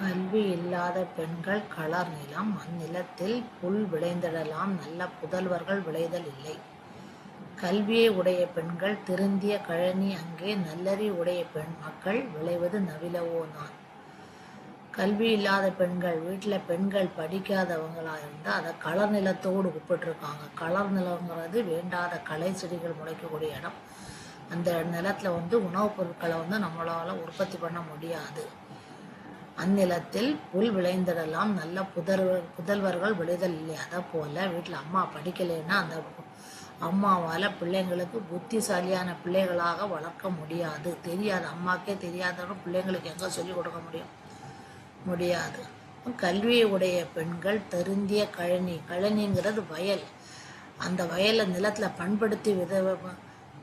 கல்வி இல்லாத பெண்கள் களர் நிலம் அந்நிலத்தில் புல் விளைந்திடலாம் நல்ல புதல்வர்கள் விளைதல் இல்லை. கல்வியை உடைய பெண்கள் திருந்திய கழனி அங்கே நல்லறி உடைய பெண் மக்கள் விளைவது நவிலவோ நான். கல்வி இல்லாத பெண்கள் வீட்டில் பெண்கள் படிக்காதவங்களா இருந்தால் அதை களர் நிலத்தோடு ஒப்பிட்டுருக்காங்க களர் நிலங்கிறது வேண்டாத களை செடிகள் முளைக்கக்கூடிய இடம் அந்த நிலத்தில் வந்து உணவுப் பொருட்களை வந்து நம்மளால் உற்பத்தி பண்ண முடியாது அந்நிலத்தில் புல் விளைந்திடலாம் நல்ல புதல்வர் புதல்வர்கள் விளைதல் இல்லையா அதை போல் வீட்டில் அம்மா படிக்கலைன்னா அந்த அம்மாவால் பிள்ளைங்களுக்கு புத்திசாலியான பிள்ளைகளாக வளர்க்க முடியாது. தெரியாது. அம்மாக்கே தெரியாதவங்க பிள்ளைங்களுக்கு எங்கே சொல்லிக் கொடுக்க முடியும்? முடியாது. கல்வியை உடைய பெண்கள் தெருந்திய கழனி. கழனிங்கிறது வயல். அந்த வயலை நிலத்தில் பண்படுத்தி வித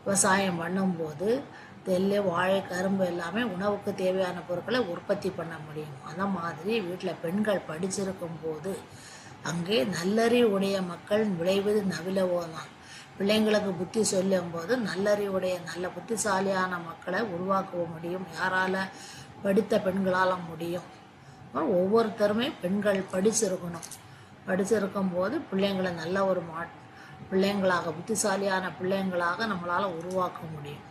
விவசாயம் பண்ணும்போது தெல்லு வாழை கரும்பு எல்லாமே உணவுக்கு தேவையான பொருட்களை உற்பத்தி பண்ண முடியும். அந்த மாதிரி வீட்டில் பெண்கள் படிச்சிருக்கும் போது அங்கே நல்லறிவுடைய மக்கள் விளைவது நவிலவோ தான். பிள்ளைங்களுக்கு புத்தி சொல்லும் போது நல்லறிவுடைய நல்ல புத்திசாலியான மக்களை உருவாக்கவும் முடியும். யாரால் படித்த பெண்களால் முடியும். ஒவ்வொருத்தருமே பெண்கள் படிச்சிருக்கணும். படிச்சிருக்கும் போது பிள்ளைங்களை நல்ல ஒரு மா பிள்ளைங்களாக புத்திசாலியான பிள்ளைங்களாக நம்மளால் உருவாக்க முடியும்.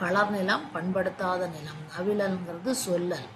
களர் நிலம் பண்படுத்தாத நிலம் நவிலல்ங்கிறது சொல்லல்.